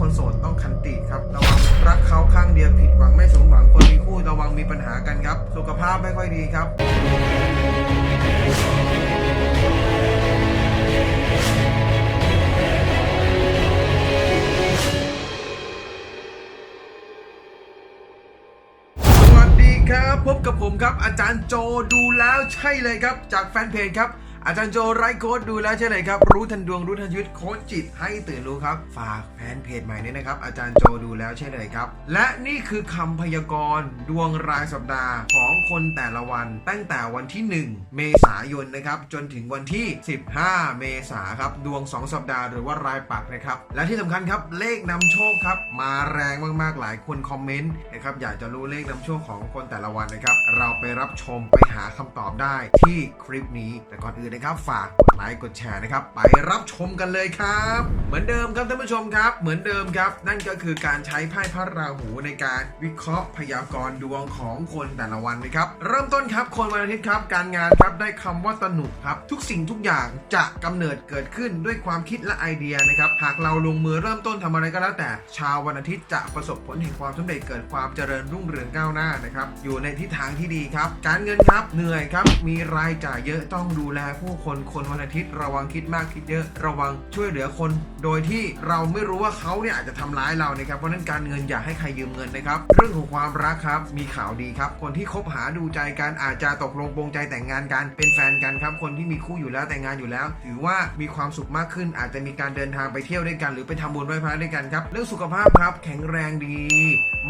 คนโสดต้องขันติครับ ระวังรักเขาข้างเดียวผิดหวังไม่สมหวังคนมีคู่ระวังมีปัญหากันครับ สุขภาพไม่ค่อยดีครับ สวัสดีครับ พบกับผมครับ อาจารย์โจดูแล้วใช่เลยครับ จากแฟนเพจครับ อาจารย์โจไร้โค้ดดูแล้วใช่เลยครับ รู้ทันดวงรู้ทันชีวิตโค้ชจิตให้ตื่นรู้ครับ ฝากแฟนเพจใหม่นี้นะครับ อาจารย์โจดูแล้วใช่เลยครับ และนี่คือคำพยากรณ์ดวงรายสัปดาห์ของคนแต่ละวัน ตั้งแต่วันที่ 1 เมษายนนะครับ จนถึงวันที่ 15 เมษาครับ ดวง 2 สัปดาห์หรือว่ารายปักนะครับ และที่สำคัญครับ เลขนำโชคครับ มาแรงมากๆหลายคนคอมเมนต์นะครับ อยากจะรู้เลขนำโชคของคนแต่ละวันนะครับ เราไปรับชมไปหาคำตอบได้ที่คลิปนี้ แต่ก่อนอื่นนะครับ ฝากกดไลค์กดแชร์นะครับ ไปรับชมกันเลยครับ เหมือนเดิมครับท่านผู้ชมครับ เหมือนเดิมครับ นั่นก็คือการใช้ไพ่พระราหูในการวิเคราะห์พยากรณ์ดวงของคนแต่ละวันนะครับ เริ่มต้นครับคนวันอาทิตย์ครับการงานครับได้คำว่าสนุกครับ ทุกสิ่งทุกอย่างจะกำเนิดเกิดขึ้นด้วยความคิดและไอเดียนะครับหากเราลงมือเริ่มต้นทำอะไรก็แล้วแต่ ชาววันอาทิตย์จะประสบผลแห่งความสำเร็จเกิดความเจริญรุ่งเรืองก้าวหน้านะครับอยู่ในทิศทางที่ดีครับ การเงินครับเหนื่อยครับมีรายจ่ายเยอะต้องดูแลผู้คนคนวันอาทิตย์ระวังคิดมากคิดเยอะระวังช่วยเหลือคน โดยที่เราไม่รู้ว่าเขาเนี่ยอาจจะทำร้ายเรานะครับเพราะนั้นการเงินอย่าให้ใครยืมเงินนะครับ เรื่องของความรักครับมีข่าวดีครับ คนที่คบหาดูใจกันอาจจะตกลงปรงใจแต่งงานกันเป็นแฟนกันครับ คนที่มีคู่อยู่แล้วแต่งงานอยู่แล้ว ถือว่ามีความสุขมากขึ้น อาจจะมีการเดินทางไปเที่ยวด้วยกัน หรือไปทำบุญไหว้พระด้วยกันครับ เรื่องสุขภาพครับแข็งแรงดี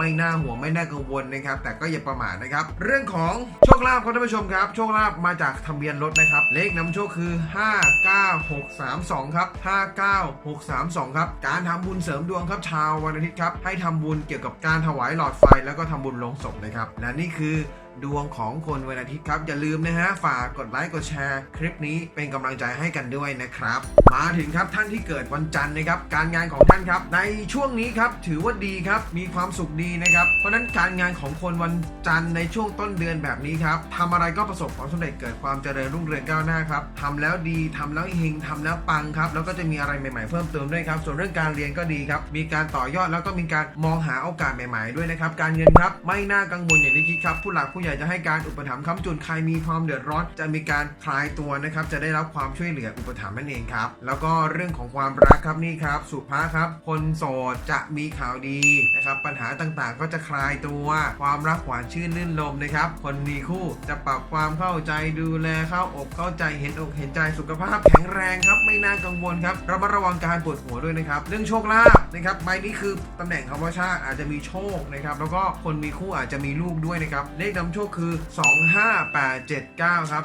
ไม่น่าห่วงไม่น่ากังวลนะครับ แต่ก็อย่าประมาทนะครับ เรื่องของโชคลาภครับท่านผู้ชมครับ โชคลาภมาจากทะเบียนรถนะครับ เลขนำโชคคือ 59632 ครับ 59632 ครับ การทำบุญเสริมดวงครับชาววันอาทิตย์ครับ ให้ทำบุญเกี่ยวกับการถวายหลอดไฟแล้วก็ทำบุญลงศพนะครับ และนี่คือ ดวงของคนวันอาทิตย์ครับ อย่าลืมนะฮะฝากกดไลค์กดแชร์ คลิปนี้เป็นกำลังใจให้กันด้วยนะครับ มาถึงครับท่านที่เกิดวันจันทร์นะครับ การงานของท่านครับ ในช่วงนี้ครับถือว่าดีครับมีความสุขดีนะครับ เพราะฉะนั้นการงานของคนวันจันทร์ในช่วงต้นเดือนแบบนี้ครับทำอะไรก็ประสบความสำเร็จเกิดความเจริญรุ่งเรืองก้าวหน้าครับทำแล้วดีทำแล้วเฮงทำแล้วปังครับแล้วก็จะมีอะไรใหม่ๆเพิ่มเติมด้วยครับ ส่วนเรื่องการเรียนก็ดีครับมีการต่อยอดแล้วก็มีการมองหาโอกาสใหม่ ๆด้วยนะครับการเงินครับไม่น่ากังวลอย่างที่คิดครับผู้หลักผู้ใหญ่จะให้การอุปถัมภ์ค้ำจุนใครมีความเดือดร้อน จะมีการคลายตัวนะครับจะได้รับความช่วยเหลืออุปถัมภ์นั่นเองครับแล้วก็เรื่องของความรักครับนี่ครับ สุภาครับ คนโสดจะมีข่าวดีนะครับปัญหาต่างๆ ก็จะคลายตัว ความรักหวานชื่นลื่นลมนะครับคนมีคู่จะปรับความเข้าใจดูแลเข้าอกเข้าใจเห็นอกเห็นใจสุขภาพแข็งแรงครับไม่น่ากังวลครับระมัดระวังการปวดหัวด้วยนะครับเรื่องโชคลาภนะครับใบนี้คือตำแหน่งคำว่าชาติอาจจะมีโชคนะครับแล้วก็คนมีคู่อาจจะมีลูกด้วยนะครับเลขนำโชคคือ 25879 ครับ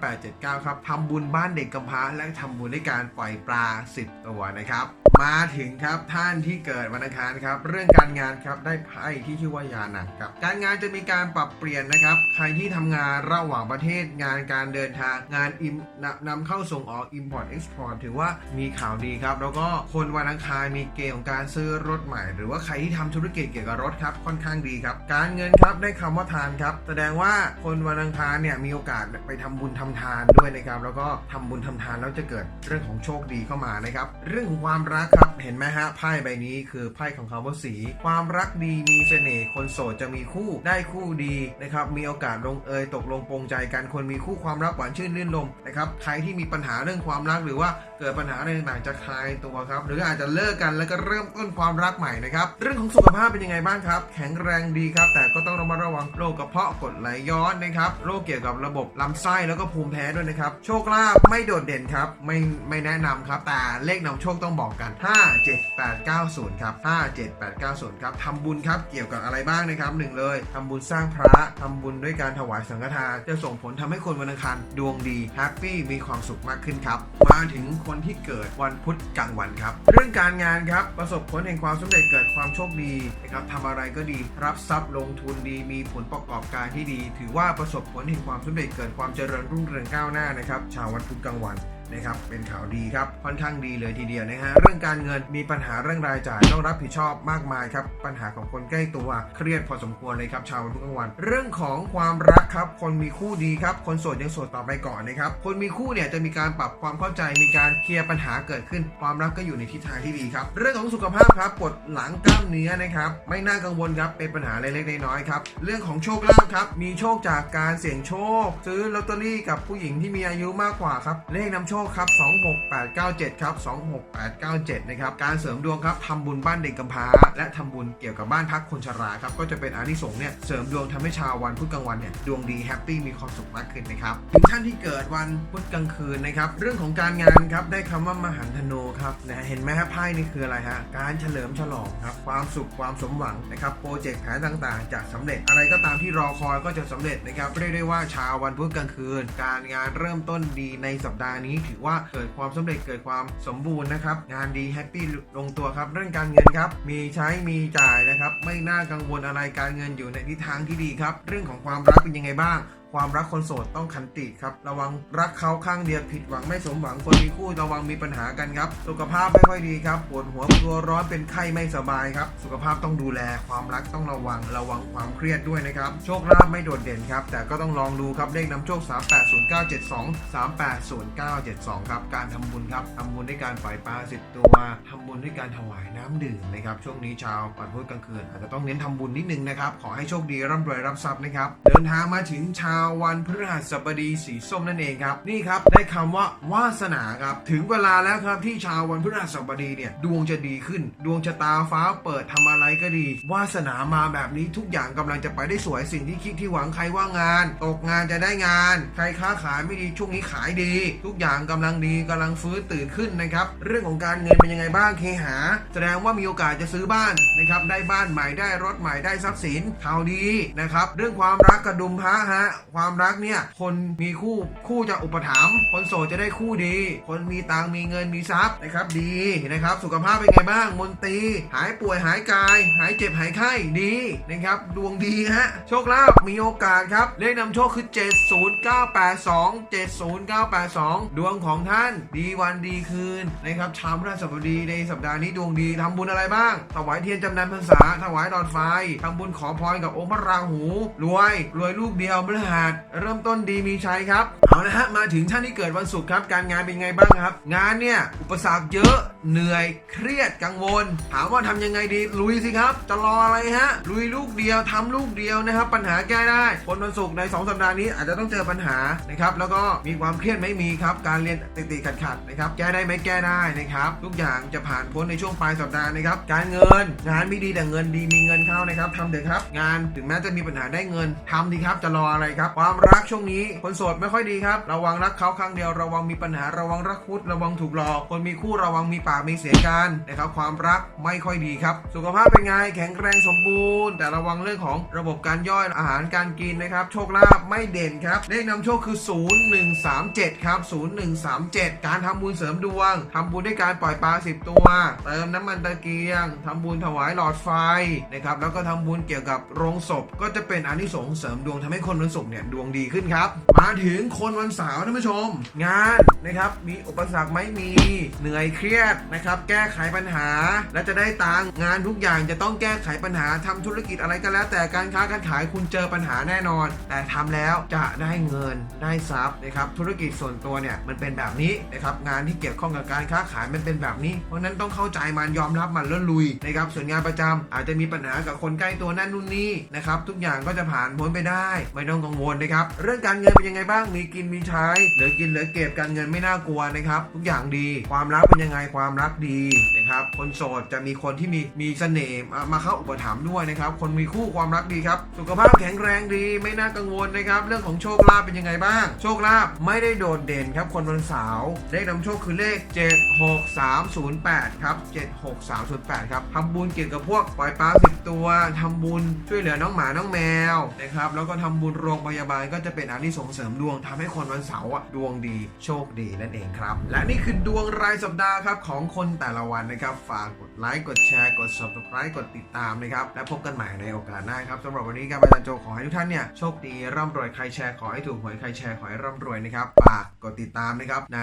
25879 ครับทำบุญบ้านเด็กกำพร้าและทำบุญด้วยการปล่อยปลา 10 ตัวนะครับ มาถึงครับท่านที่เกิดวันอังคารครับ เรื่องการงานครับได้ไพ่ที่ชื่อว่ายานักครับ การงานจะมีการปรับเปลี่ยนนะครับ ใครที่ทำงานระหว่างประเทศงานการเดินทางงานอิมนำนำเข้าส่งออก Import Export ถือว่ามีข่าวดีครับ แล้วก็คนวันอังคารมีเกณฑ์ของการซื้อรถใหม่ หรือว่าใครที่ทำธุรกิจเกี่ยวกับรถครับค่อนข้างดีครับ การเงินครับได้คำว่าทานครับแสดงว่าคนวันอังคารเนี่ยมีโอกาสไปทำบุญทำทานด้วยนะครับ แล้วก็ทำบุญทำทานแล้วจะเกิดเรื่องของโชคดีเข้ามานะครับ เรื่องของความรักครับ เห็นไหมฮะ ไพ่ใบนี้คือไพ่ของคำว่าสี ความรักดีมีเสน่ห์ คนโสดจะมีคู่ ได้คู่ดีนะครับ มีโอกาสลงเอยตกลงปรงใจกัน คนมีคู่ความรักหวานชื่นลื่นลมนะครับ ใครที่มีปัญหาเรื่องความรักหรือว่าเกิดปัญหาอะไรต่างๆจะคลายตัวครับ หรืออาจจะเลิกกันแล้วก็เริ่มต้นความรักใหม่นะครับ เรื่องของสุขภาพเป็นยังไงบ้างครับ แข็งแรงดีครับ แต่ก็ต้องระมัดระวังโรคกระเพาะกรดไหลย้อนนะครับโรคเกี่ยวกับระบบลำไส้แล้วก็ภูมิแพ้ด้วยนะครับ โชคลาภไม่โดดเด่นครับ ไม่ไม่แนะนำครับ แต่เลขนำโชคต้องบอกกัน 5 7 8 9 0ครับ5 7 8 9 0ครับทำบุญครับเกี่ยวกับอะไรบ้างนะครับหนึ่งเลยทำบุญสร้างพระทำบุญด้วยการถวายสังฆทานจะส่งผลทำให้คนวันอังคารดวงดีแฮปปี้มีความสุขมากขึ้นครับมาถึงคนที่เกิดวันพุธกลางวันครับ เรื่องการงานครับประสบผลแห่งความสำเร็จเกิดความโชคดีนะครับทำอะไรก็ดีรับทรัพย์ลงทุนดีมีผลประกอบการที่ดี ถือว่าประสบผลแห่งความสำเร็จเกิดความเจริญรุ่งเรืองก้าวหน้านะครับ ชาววันพุธกลางวัน นะครับเป็นข่าวดีครับค่อนข้างดีเลยทีเดียวนะฮะเรื่องการเงินมีปัญหาเรื่องรายจ่ายต้องรับผิดชอบมากมายครับปัญหาของคนใกล้ตัวเครียดพอสมควรเลยครับชาววันพุธกลางวัน เรื่องของความรักครับคนมีคู่ดีครับคนโสดยังโสดต่อไปก่อนนะครับคนมีคู่เนี่ยจะมีการปรับความเข้าใจมีการเคลียร์ปัญหาเกิดขึ้น ความรักก็อยู่ในทิศทางที่ดีครับเรื่องของสุขภาพครับปวดหลังกล้ามเนื้อนะครับไม่น่ากังวลครับเป็นปัญหาเล็กๆน้อยๆครับเรื่องของโชคลาภครับมีโชคจากการเสี่ยงโชค ซื้อลอตเตอรี่กับผู้หญิงที่มีอายุมากกว่าครับเลขนำโชคครับ 26897 ครับ 26897 นะครับ การเสริมดวงครับทำบุญบ้านเด็กกำพร้า และทำบุญเกี่ยวกับบ้านพักคนชราครับ ก็จะเป็นอานิสงส์เนี่ย เสริมดวงทำให้ชาววันพุธกลางวันเนี่ย ดวงดีแฮปปี้มีความสุขมากขึ้นนะครับ ถึงท่านที่เกิดวันพุธกลางคืนนะครับ เรื่องของการงานครับ ได้คำว่ามหันธโนครับ นะ เห็นไหมครับไพ่นี่คืออะไรฮะ การเฉลิมฉลองครับ ความสุขความสมหวังนะครับ โปรเจกต์แผนต่างๆ จะสำเร็จ อะไรก็ตามที่รอคอยก็จะสำเร็จนะครับ เรียกได้ว่าชาววันพุธกลางคืน การงานเริ่มต้นดีในสัปดาห์นี้ถือว่าเกิดความสำเร็จเกิดความสมบูรณ์นะครับ งานดีแฮปปี้ลงตัวครับ เรื่องการเงินครับ มีใช้มีจ่ายนะครับ ไม่น่ากังวลอะไรการเงินอยู่ในทิศทางที่ดีครับ เรื่องของความรักเป็นยังไงบ้าง ความรักคนโสดต้องขันติครับ ระวังรักเขาข้างเดียวผิดหวังไม่สมหวังคนมีคู่ระวังมีปัญหากันครับ สุขภาพไม่ค่อยดีครับปวดหัวตัวร้อนเป็นไข้ไม่สบายครับ สุขภาพต้องดูแล ความรักต้องระวัง ระวังความเครียดด้วยนะครับโชคลาภไม่โดดเด่นครับ แต่ก็ต้องลองดูครับเลขนำโชค 380972 380972 ครับการทำบุญครับทำบุญด้วยการปล่อยปลาสิบตัวทำบุญด้วยการถวายน้ำดื่มนะครับช่วงนี้ชาวปัดพุธกลางคืนอาจจะต้องเน้นทำบุญนิดนึงนะครับขอให้โชคดีร่ำรวยรับทรัพย์นะครับเดินทางมาถึงชาวาววันพฤหัสบดีสีส้มนั่นเองครับ นี่ครับได้คำว่าวาสนาครับ ถึงเวลาแล้วครับที่ชาววันพฤหัสบดีเนี่ยดวงจะดีขึ้น ดวงชะตาฟ้าเปิดทำอะไรก็ดี วาสนามาแบบนี้ทุกอย่างกำลังจะไปได้สวยสิ่งที่คิดที่หวังใครว่างงาน ตกงานจะได้งาน ใครค้าขายไม่ดีช่วงนี้ขายดี ทุกอย่างกำลังดีกำลังฟื้นตื่นขึ้นนะครับเรื่องของการเงินเป็นยังไงบ้างเคหา แสดงว่ามีโอกาสจะซื้อบ้านนะครับได้บ้านใหม่ได้รถใหม่ได้ทรัพย์สินข่าวดีนะครับเรื่องความรักกระดุมพระฮะความรักเนี่ย คนมีคู่คู่จะอุปถัมภ์คนโสดจะได้คู่ดี คนมีตังมีเงินมีทรัพย์นะครับดีนะครับ สุขภาพเป็นไงบ้างมนตรีหายป่วยหายกาย หายเจ็บหายไข้ดีนะครับ ดวงดีฮะโชคลาภมีโอกาสครับ เลขนำโชคคือ 70982 70982 ดวงของท่านดีวันดีคืนนะครับชาวพฤหัสบดีในสัปดาห์นี้ดวงดีทำบุญอะไรบ้าง ถวายเทียนจำนันพรรษาถวายหลอดไฟทำบุญขอพรกับองค์พระราหู รวย รวยลูกเดียวพฤหัสเริ่มต้นดีมีชัยครับ เอาละฮะ มาถึงท่านที่เกิดวันศุกร์ครับ การงานเป็นไงบ้างครับ งานเนี่ย อุปสรรคเยอะเหนื่อยเครียดกังวล ถามว่าทำยังไงดีลุยสิครับ จะรออะไรฮะ ลุยลูกเดียวทำลูกเดียวนะครับ ปัญหาแก้ได้ คนวันศุกร์ใน 2 สัปดาห์นี้อาจจะต้องเจอปัญหานะครับแล้วก็มีความเครียดไม่มีครับ การเรียนติดติดขัดขัดนะครับแก้ได้ไหมแก้ได้นะครับทุกอย่างจะผ่านพ้นในช่วงปลายสัปดาห์นะครับการเงินงานไม่ดีแต่เงินดีมีเงินเข้านะครับทำเถอะครับงานถึงแม้จะมีปัญหาได้เงินทำดีครับจะรออะไรครับความรักช่วงนี้คนโสดไม่ค่อยดีครับระวังรักเขาครั้งเดียวระวังมีปัญหาระวังรักคุดระวังถูกหลอกคนมีคู่ระวังมีปากมีเสียกันนะครับความรักไม่ค่อยดีครับ สุขภาพเป็นไงแข็งแรงสมบูรณ์ แต่ระวังเรื่องของระบบการย่อยอาหารการกินนะครับ โชคลาภไม่เด่นครับเลขนำโชคคือ 0137 ครับ 0137 การทำบุญเสริมดวงทำบุญด้วยการปล่อยปลา 10 ตัว เติมน้ำมันตะเกียงทำบุญถวายหลอดไฟนะครับแล้วก็ทำบุญเกี่ยวกับโรงศพ ก็จะเป็นอานิสงส์เสริมดวงทำให้คนวันศุกร์เนี่ยดวงดีขึ้นครับ มาถึงคนวันเสาร์ท่านผู้ชม งานนะครับมีอุปสรรคไหมมีเหนื่อยเครียดนะครับแก้ไขปัญหา และจะได้ตังงานทุกอย่างจะต้องแก้ไขปัญหาทำธุรกิจอะไรก็แล้ว แต่การค้าการขายคุณเจอปัญหาแน่นอน แต่ทำแล้วจะได้เงินได้ทรัพย์นะครับธุรกิจส่วนตัวเนี่ยมันเป็นแบบนี้นะครับงานที่เกี่ยวข้องกับการค้าขายมันเป็นแบบนี้ เพราะนั้นต้องเข้าใจมันยอมรับมันแล้วลุยนะครับส่วนงานประจำอาจจะมีปัญหากับคนใกล้ตัวนั่นนู่นนี่นะครับทุกอย่างก็จะผ่านพ้นไปได้ไม่ต้องกังวลนะครับเรื่องการเงินเป็นยังไงบ้างมีกินมีใช้เหลือกินเหลือเก็บการเงินไม่น่ากลัวนะครับทุกอย่างดีความรักเป็นยังไงความความรักดี นะครับคนโสดจะมีคนที่มีมีเสน่ห์มามาเข้าอุปถัมภ์ด้วยนะครับคนมีคู่ความรักดีครับสุขภาพแข็งแรงดีไม่น่ากังวลนะครับเรื่องของโชคลาภเป็นยังไงบ้าง โชคลาภไม่ได้โดดเด่นครับคนวันเสาร์เลขนำโชคคือเลข 76308 ครับ 76308 ครับทำบุญเกี่ยวกับพวกปล่อยปลาสิบตัวทำบุญช่วยเหลือน้องหมาน้องแมวนะครับแล้วก็ทำบุญโรงพยาบาลก็จะเป็นอานิสงส์เสริมดวงทำให้คนวันเสาร์อะดวงดีโชคดีนั่นเองครับ และนี่คือดวงรายสัปดาห์ครับของคนแต่ละวันนะครับน ไลค์กดแชร์กด subscribe กดติดตามนะครับ และพบกันใหม่ในโอกาสหน้าครับสำหรับวันนี้ครับอาจารย์โจขอให้ทุกท่านเนี่ยโชคดีร่ำรวยใครแชร์ขอให้ถูกหวยใครแชร์ขอให้ร่ำรวยนะครับฝากกดติดตามนะครับ ใน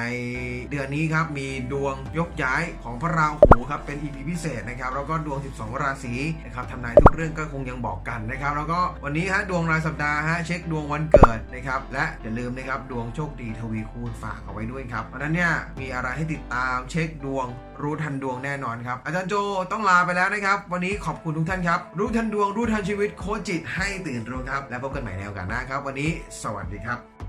เดือนนี้ครับมีดวงยกย้ายของพระราหูครับเป็น EP พิเศษนะครับแล้วก็ดวง 12 ราศีนะครับทำนายทุกเรื่องก็คงยังบอกกันนะครับ แล้วก็วันนี้ฮะดวงรายสัปดาห์ฮะเช็คดวงวันเกิดนะครับและอย่าลืมนะครับดวงโชคดีทวีคูณฝากเอาไว้ด้วยครับเพราะฉะนั้นเนี่ยมีอะไรให้ติดตามเช็คดวงรู้ทันดวงแน่นอนครับอาจารย์โจต้องลาไปแล้วนะครับ วันนี้ขอบคุณทุกท่านครับ รู้ทันดวงรู้ทันชีวิตโคชจิตให้ตื่นรู้ครับ แล้วพบกันใหม่ในโอกาสหน้าครับ วันนี้ สวัสดีครับ